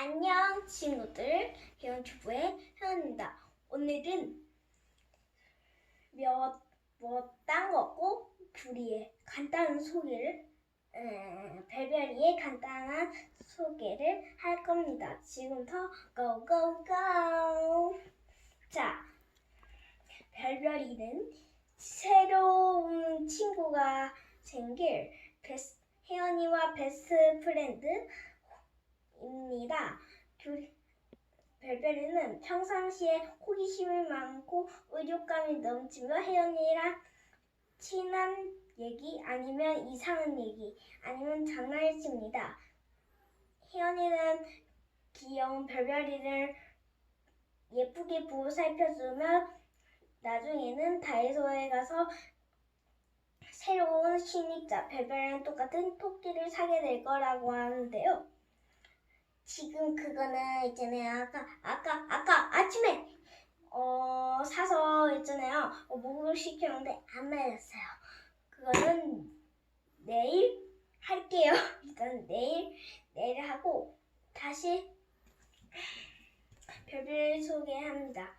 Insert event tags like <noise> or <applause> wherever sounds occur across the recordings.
안녕 친구들 회원주부의 회원입니다. 오늘은 몇뭐딴 거고 귤이의 간단한 소개를 음, 별별이의 간단한 소개를 할 겁니다. 지금부터 고고고 자 별별이는 새로운 친구가 생길 베스, 혜연이와 베스트 프렌드 입니다. 귤- 별별이는 평상시에 호기심이 많고 의욕감이 넘치며 혜연이랑 친한 얘기 아니면 이상한 얘기 아니면 장난을 칩니다. 혜연이는 귀여운 별별이를 예쁘게 보고 살펴주며 나중에는 다이소에 가서 새로운 신입자 별별이랑 똑같은 토끼를 사게 될 거라고 하는데요. 지금 그거는 있잖아요. 아까 아까 아까 아침에 어 사서 있잖아요. 어, 목욕을 시켰는데 안 말렸어요. 그거는 내일 할게요. <laughs> 일단 내일 내일 하고 다시 별별 소개합니다.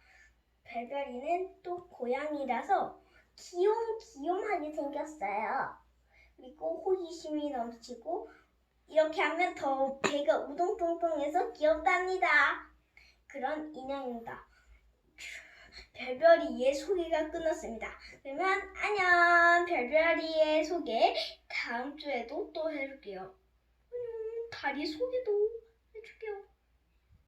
별별이는 또 고양이라서 귀염귀염하게 생겼어요. 그리고 호기심이 넘치고 이렇게 하면 더 배가 우동통통해서 귀엽답니다. 그런 인형입니다. 별별이의 소개가 끝났습니다. 그러면 안녕 별별이의 소개 다음 주에도 또 해줄게요. 다리 소개도 해줄게요.